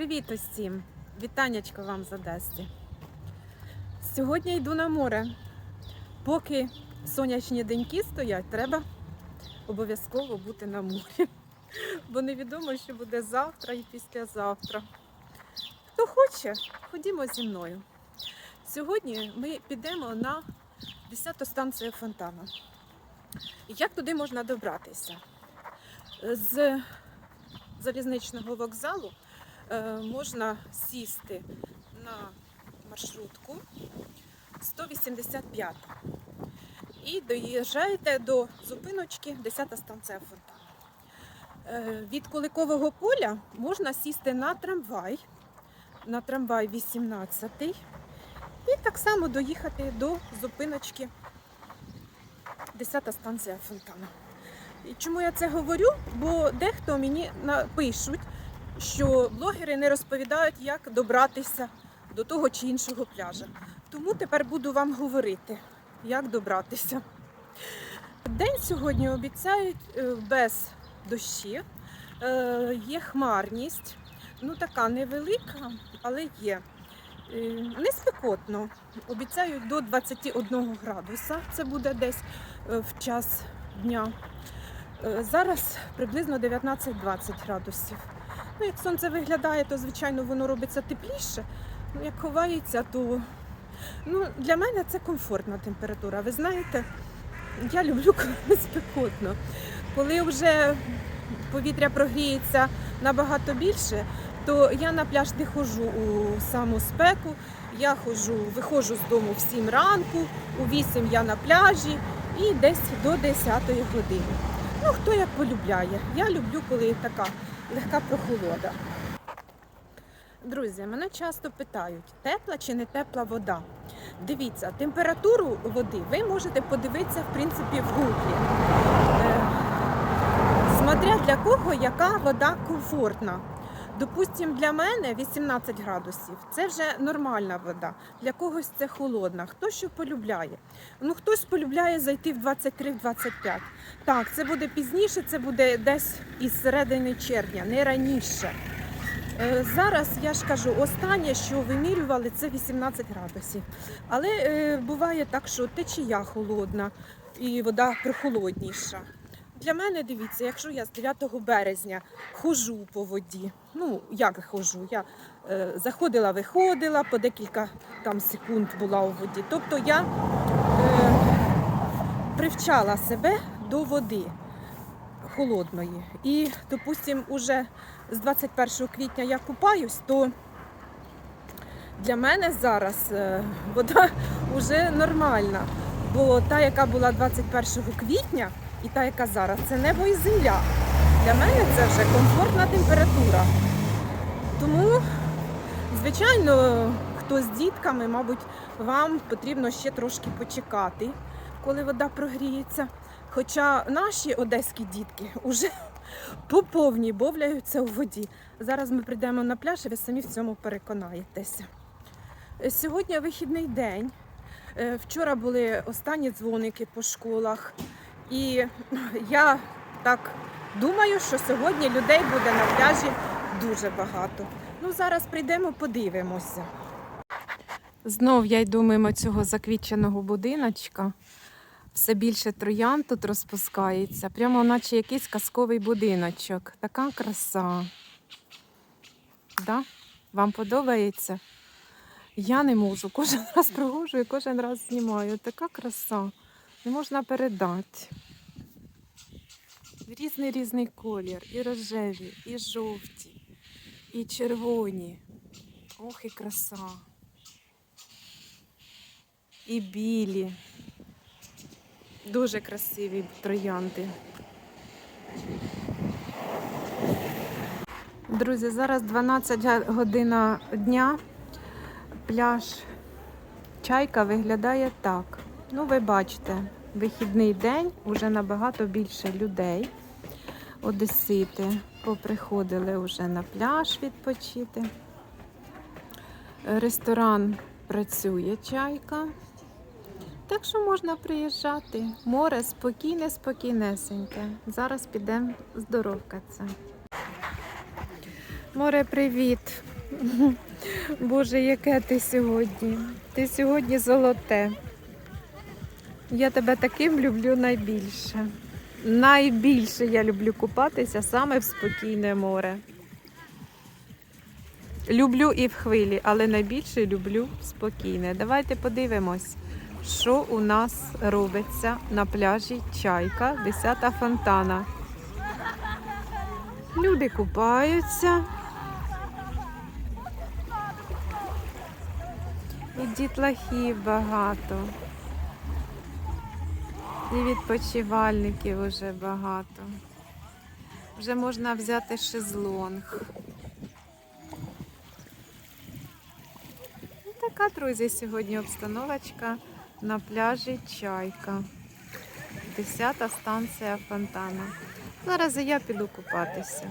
Привіт усім! Вітаннячко вам з Одеси. Сьогодні йду на море. Поки сонячні деньки стоять, треба обов'язково бути на морі. Бо невідомо, що буде завтра і післязавтра. Хто хоче, ходімо зі мною. Сьогодні ми підемо на 10-ту станцію фонтану. Як туди можна добратися? З залізничного вокзалу можна сісти на маршрутку 185 і доїжджаєте до зупиночки 10 станція фонтану. Е, Від Куликового поля можна сісти на трамвай, на трамвай 18 і так само доїхати до зупиночки 10 станція фонтану. І чому я це говорю? Бо дехто мені напишуть, що блогери не розповідають, як добратися до того чи іншого пляжа. Тому тепер буду вам говорити, як добратися. День сьогодні обіцяють е, без дощів, Е, є хмарність, ну така невелика, але є. Е, Не спекотно. Обіцяють до 21 градуса. Це буде десь в час дня. Зараз приблизно 19-20 градусів. Ну, як сонце виглядає, то звичайно воно робиться тепліше. Ну, як ховається, то ну, для мене це комфортна температура. Ви знаєте, я люблю коли спекотно. Коли вже повітря прогріється набагато більше, то я на пляж не ходжу у саму спеку. Я ходжу, виходжу з дому в 7 ранку, у 8 я на пляжі і десь до 10 години. Ну, хто як полюбляє. Я люблю, коли така легка прохолода. Друзі, мене часто питають, тепла чи не тепла вода. Дивіться, температуру води ви можете подивитися, в принципі, в гуглі. Е, Смотря для кого яка вода комфортна. Допустим, для мене 18 градусів це вже нормальна вода. Для когось це холодна. Хто що полюбляє? Ну хтось полюбляє зайти в 23-25. Так, це буде пізніше, це буде десь із середини червня, не раніше. Е, Зараз я ж кажу, останнє, що вимірювали, це 18 градусів. Але е, буває так, що течія холодна і вода прохолодніша. Для мене дивіться, якщо я з 9 березня хожу по воді, ну як хожу, я е, заходила, виходила, по декілька там секунд була у воді. Тобто я е, привчала себе до води холодної. І, допустим, уже з 21 квітня я купаюсь, то для мене зараз е, вода вже нормальна. Бо та, яка була 21 квітня, і та, яка зараз, це небо і земля. Для мене це вже комфортна температура. Тому, звичайно, хто з дітками, мабуть, вам потрібно ще трошки почекати, коли вода прогріється. Хоча наші одеські дітки вже по повній бовляються у воді. Зараз ми прийдемо на пляж і ви самі в цьому переконаєтеся. Сьогодні вихідний день. Е, Вчора були останні дзвоники по школах. І я так думаю, що сьогодні людей буде на пляжі дуже багато. Ну, зараз прийдемо, подивимося. Знов я йду мимо цього заквітченого будиночка. Все більше троян тут розпускається, прямо наче якийсь казковий будиночок. Така краса. Да? Вам подобається? Я не можу. Кожен раз провожу і кожен раз знімаю. Така краса. Не можна передати. Різний різний колір. І рожеві, і жовті, і червоні. Ох, і краса. І білі. Дуже красиві троянди. Друзі, зараз 12 година дня. Пляж Чайка виглядає так. Ну, ви бачите, вихідний день, вже набагато більше людей. Одесити поприходили вже на пляж відпочити. Ресторан працює чайка. Так що можна приїжджати. Море спокійне, спокійнесеньке. Зараз підемо здоровкатися. Море, привіт! Боже, яке ти сьогодні? Ти сьогодні золоте. Я тебе таким люблю найбільше. Найбільше я люблю купатися саме в спокійне море. Люблю і в хвилі, але найбільше люблю спокійне. Давайте подивимось, що у нас робиться на пляжі Чайка, 10 фонтана. Люди купаються. І дітлахів багато. І відпочивальників уже багато. Вже можна взяти шезлонг. Така, друзі, сьогодні обстановочка на пляжі Чайка. Десята станція фонтана. Зараз я піду купатися.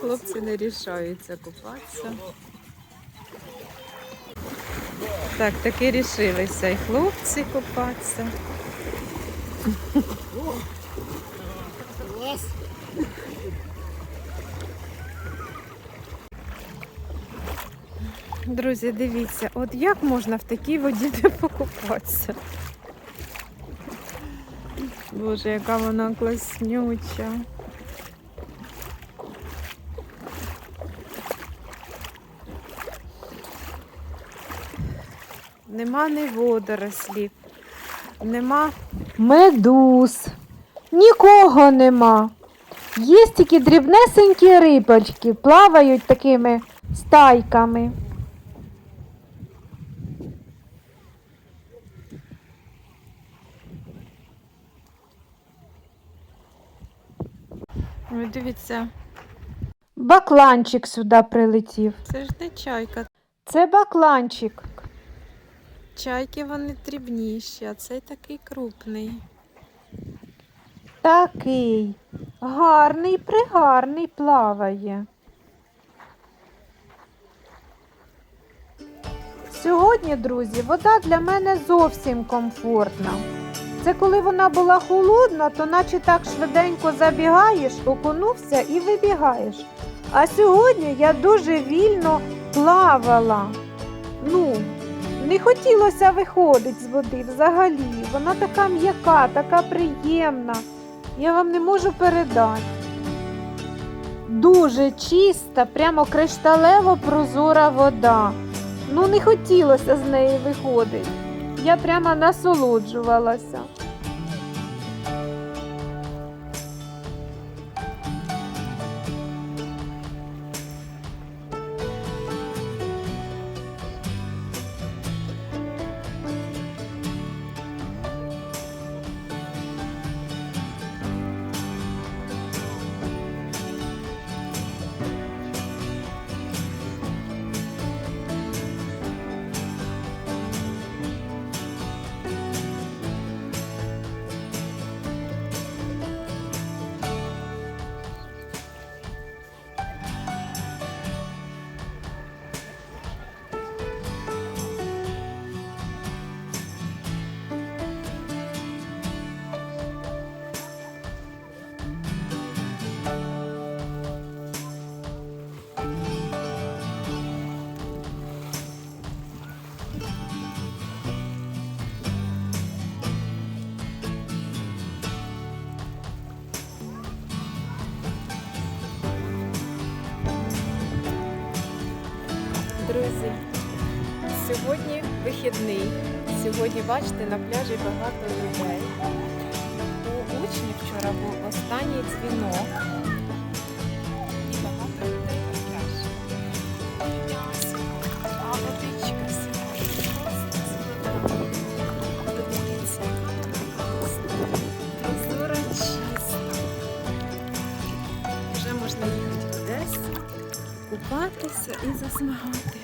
Хлопці не рішаються купатися. Так, таки рішилися і хлопці купатися. Друзі, дивіться, от як можна в такій воді не покупатися? Боже, яка вона класнюча. Нема ні водорослів, нема медуз, нікого нема. Є тільки дрібнесенькі рибочки, плавають такими стайками. Дивіться. Бакланчик сюди прилетів. Це ж не чайка. Це бакланчик. Чайки вони дрібніші, а цей такий крупний. Такий. Гарний, пригарний плаває. Сьогодні, друзі, вода для мене зовсім комфортна. Це коли вона була холодна, то наче так швиденько забігаєш, окунувся і вибігаєш. А сьогодні я дуже вільно плавала. Ну, не хотілося виходити з води взагалі. Вона така м'яка, така приємна. Я вам не можу передати. Дуже чиста, прямо кришталево прозора вода. Ну, не хотілося з неї виходити. Я прямо насолоджувалася. Вихідний. Сьогодні, бачите, на пляжі багато людей. У учнів вчора був останній дзвінок. І багато людей на пляжі. А водичка сьогодні. Подивіться, прозора чиста. Вже можна їхати в Одесу купатися і засмагати.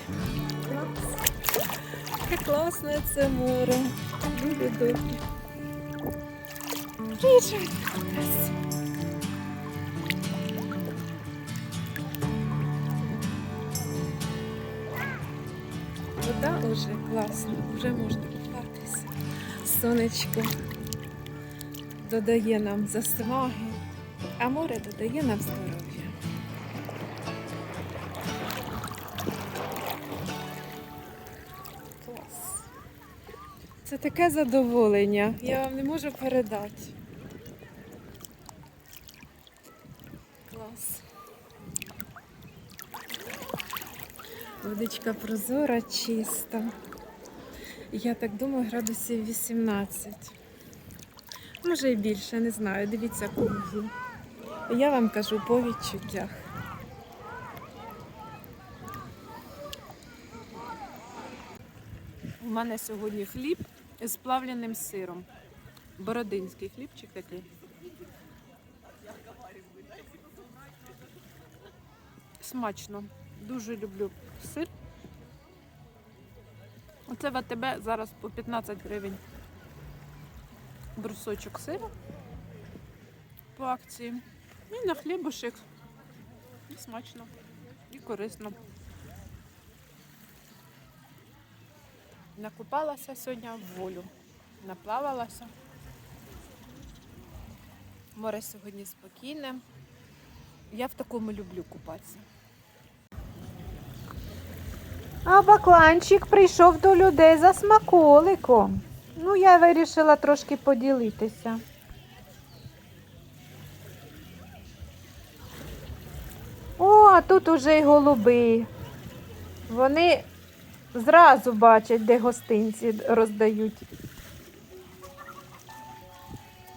Класне це море. Люди добрі. Приїжджайте Одесу. Вода Боже, класно, вже можна купатися. Сонечко додає нам засмаги, а море додає нам здоров'я. Це таке задоволення. Я вам не можу передати. Клас. Водичка прозора, чиста. Я так думаю, градусів 18. Може і більше, не знаю. Дивіться круги. Я вам кажу по відчуттях. У мене сьогодні хліб з плавленим сиром. Бородинський хлібчик такий. Смачно. Дуже люблю сир. Оце в АТБ зараз по 15 гривень брусочок сиру по акції. І на хлібушек. І смачно, і корисно. Накупалася сьогодні в волю. Наплавалася. Море сьогодні спокійне. Я в такому люблю купатися. А бакланчик прийшов до людей за смаколиком. Ну, я вирішила трошки поділитися. О, а тут уже й голуби. Вони зразу бачать, де гостинці роздають.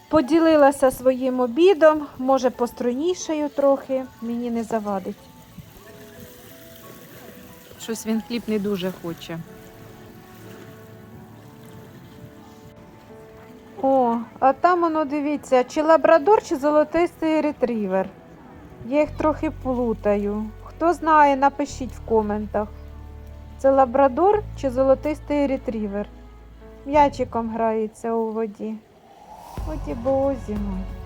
Поділилася своїм обідом, може пострунішаю трохи, мені не завадить. Щось він хліб не дуже хоче. О, а там воно дивіться, чи лабрадор, чи золотистий ретрівер. Я їх трохи плутаю. Хто знає, напишіть в коментах. Це лабрадор чи золотистий ретрівер. М'ячиком грається у воді. Оті бозі мой.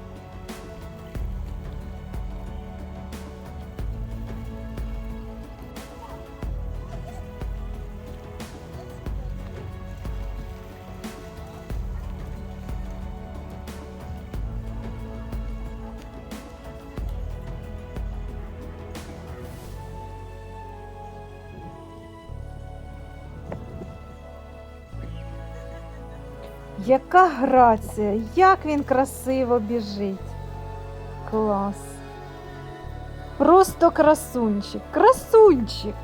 Яка грація, як він красиво біжить. Клас. Просто красунчик, красунчик.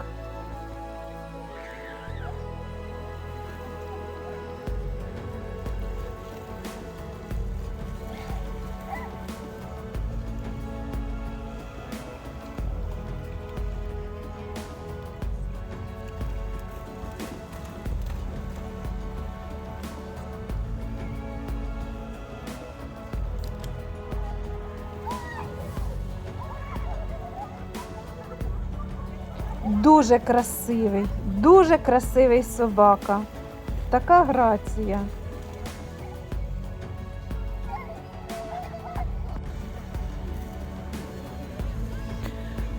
Дуже красивий, дуже красивий собака. Така грація.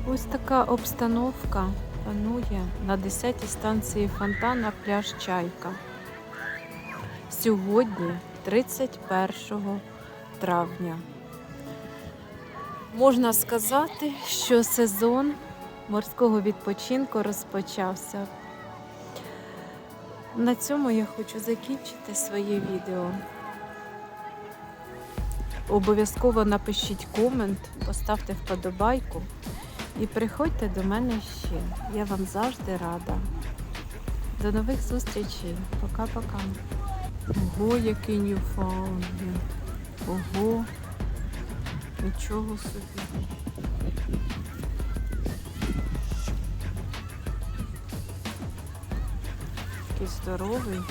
Ось така обстановка панує на 10-й станції фонтана пляж Чайка. Сьогодні, 31 травня. Можна сказати, що сезон морського відпочинку розпочався. На цьому я хочу закінчити своє відео. Обов'язково напишіть комент, поставте вподобайку і приходьте до мене ще. Я вам завжди рада. До нових зустрічей. Пока-пока. Ого, який Ньюфаундленд. Ого. Нічого собі. Здоровий.